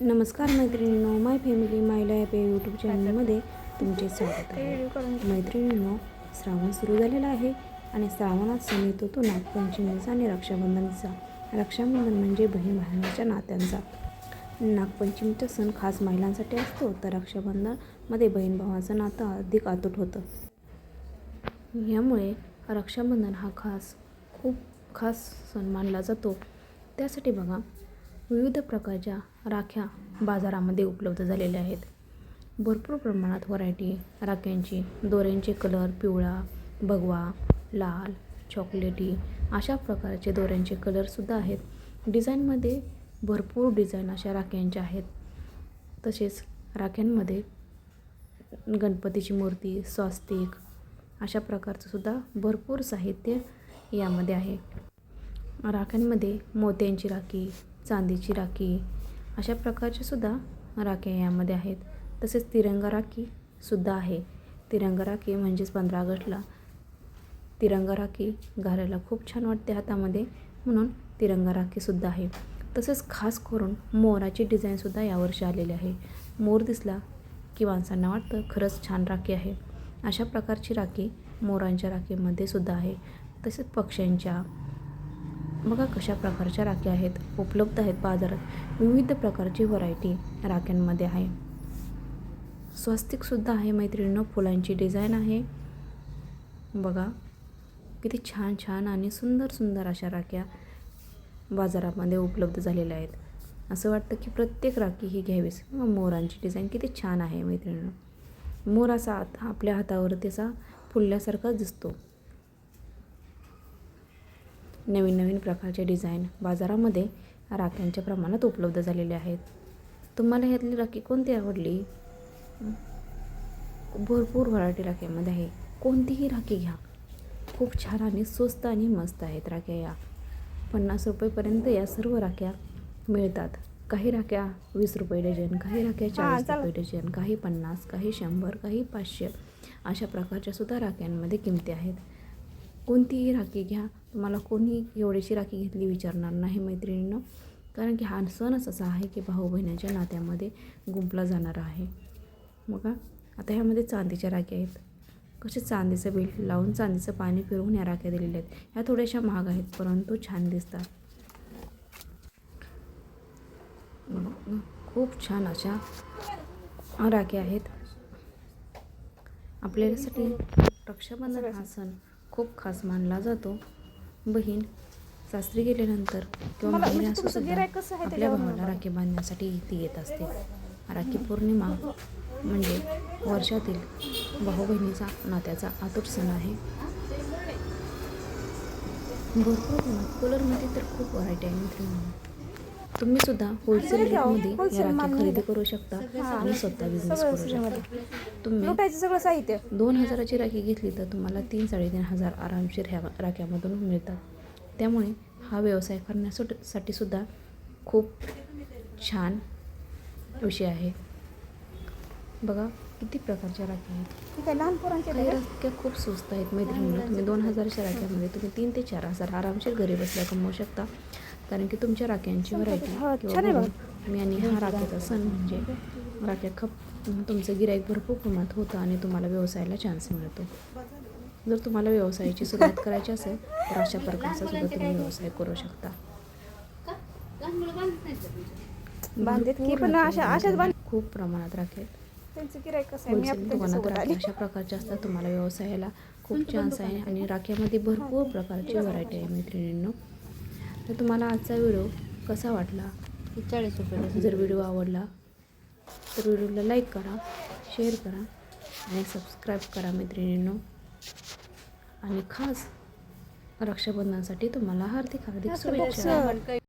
नमस्कार मैत्रिणींनो my family my life या यूट्यूब चॅनलमध्ये तुमचे स्वागत आहे. मैत्रिणींनो श्रावण सुरू झालेला आहे आणि श्रावणात सण येतो तो नागपंचमीचा आणि रक्षाबंधनचा. रक्षाबंधन म्हणजे बहीण भावाच्या नात्यांचा. नागपंचमीचा सण खास महिलांसाठी असतो तर रक्षाबंधनमध्ये बहीण भावाचं नातं अधिक अतूट होतं. यामुळे रक्षाबंधन हा खास खूप खास सण मानला जातो. त्यासाठी बघा विविध प्रकारच्या राख्या बाजारामध्ये उपलब्ध झालेल्या आहेत. भरपूर प्रमाणात व्हरायटी राख्यांची. दोऱ्यांचे कलर पिवळा भगवा लाल चॉकलेटी अशा प्रकारचे दोऱ्यांचे कलरसुद्धा आहेत. डिझाईनमध्ये भरपूर डिझाईन अशा राख्यांच्या आहेत. तसेच राख्यांमध्ये गणपतीची मूर्ती स्वास्तिक अशा प्रकारचंसुद्धा भरपूर साहित्य यामध्ये आहे. राख्यांमध्ये मोत्यांची राखी चांदीची राखी अशा प्रकारच्या सुद्धा राख्या यामध्ये आहेत. तसेच तिरंगा राखी सुद्धा आहे. तिरंगा राखी म्हणजेच पंधरा ऑगस्टला तिरंगा राखी घालायला खूप छान वाटते हातामध्ये म्हणून तिरंगा राखीसुद्धा आहे. तसेच खास करून मोराची डिझाईनसुद्धा यावर्षी आलेली आहे. मोर दिसला की माणसांना वाटतं खरंच छान राखी आहे. अशा प्रकारची राखी मोरांच्या राखीमध्ये सुद्धा आहे. तसेच पक्ष्यांच्या बघा कशा प्रकारच्या राख्या आहेत उपलब्ध आहेत बाजारात. विविध प्रकारची व्हरायटी राख्यांमध्ये आहे. स्वस्तिकसुद्धा आहे मैत्रिणीनं फुलांची डिझाईन आहे. बघा किती छान छान आणि सुंदर सुंदर अशा राख्या बाजारामध्ये उपलब्ध झालेल्या आहेत. असं वाटतं की प्रत्येक राखी ही घ्यावीच मोरांची डिझाईन किती छान आहे मैत्रिणीनं. मोर असा आपल्या हातावर त्याचा फुलल्यासारखा दिसतो. नवीन नवीन प्रकारचे डिझाईन बाजारामध्ये राख्यांच्या प्रमाणात उपलब्ध झालेले आहेत. तुम्हाला ह्यातली राखी कोणती आवडली? भरपूर व्हरायटी राख्यामध्ये आहे. कोणतीही राखी घ्या. खूप छान आणि स्वस्त आणि मस्त आहेत राख्या या. पन्नास रुपयेपर्यंत या सर्व राख्या मिळतात. काही राख्या वीस रुपये डझन काही राख्या चाळीस रुपये डझन काही पन्नास काही शंभर काही पाचशे अशा प्रकारच्या सुद्धा राख्यांमध्ये किमती आहेत. कोणतीही राखी घ्या. तुम्हाला कोणी एवढीशी राखी घेतली विचारणार नाही मैत्रिणीनं. कारण की हा सणच असा आहे की भाऊ बहिणीच्या नात्यामध्ये गुंपला जाणार आहे. मग आता ह्यामध्ये चांदीच्या राख्या आहेत. कसे चांदीचं बेल्ट लावून चांदीचं पाणी फिरवून या राख्या दिलेल्या आहेत. ह्या थोड्याशा महाग आहेत परंतु छान दिसतात. खूप छान अशा राख्या आहेत. आपल्यासाठी रक्षाबंधन हा सण खूप खास मानला जातो. बहीण सासरी गेल्यानंतर किंवा माहेरी असू सुद्धा आपल्या भावाला राखी बांधण्यासाठी ती येत असते. राखी पौर्णिमा म्हणजे वर्षातील भाऊ बहिणीचा नात्याचा अतूट सण आहे. भरपूर कलरमध्ये तर खूप व्हरायटी आहे मित्रांनो. तुम्ही सुद्धा होलसेल रेटमध्ये या राखी खरेदी करू शकता आणि स्वतः बिझनेस करू शकता. तुम्ही सगळं साहित्य. दोन हजाराची राखी घेतली तर तुम्हाला तीन साडेतीन हजार आरामशीर ह्या राख्यामधून मिळतात. त्यामुळे हा व्यवसाय करण्यासाठी सुद्धा खूप छान विषय आहे. बघा किती प्रकारच्या राख्या आहेत. लहान पोरांचे काही राख्या खूप स्वस्त आहेत मैत्रिणीला तुम्ही दोन हजारच्या राख्यामध्ये तुम्ही तीन ते चार हजार आरामशीर घरी बसल्या कमवू शकता. कारण की तुमच्या राख्यांची व्हरायटी तुम्ही आणि हा राख्याचा सण म्हणजे राख्या खप तुमचं गिराईक भरपूर प्रमाणात होतं आणि तुम्हाला व्यवसायाला चान्स मिळतो. जर तुम्हाला व्यवसायाची सुरुवात करायची असेल तर अशा प्रकारचा सुद्धा तुम्ही व्यवसाय करू शकता. बांध खूप प्रमाणात राखेल अशा प्रकारच्या असतात तुम्हाला व्यवसायाला खूप चान्स आहे आणि राख्यामध्ये भरपूर प्रकारची व्हरायटी आहे मैत्रिणींनो. तर तुम्हाला आजचा व्हिडिओ कसा वाटला? चाळीस रुपये जर व्हिडिओ आवडला तर व्हिडिओला लाईक करा शेअर करा आणि सबस्क्राईब करा मैत्रिणींनो. आणि खास रक्षाबंधनासाठी तुम्हाला हार्दिक हार्दिक शुभेच्छा.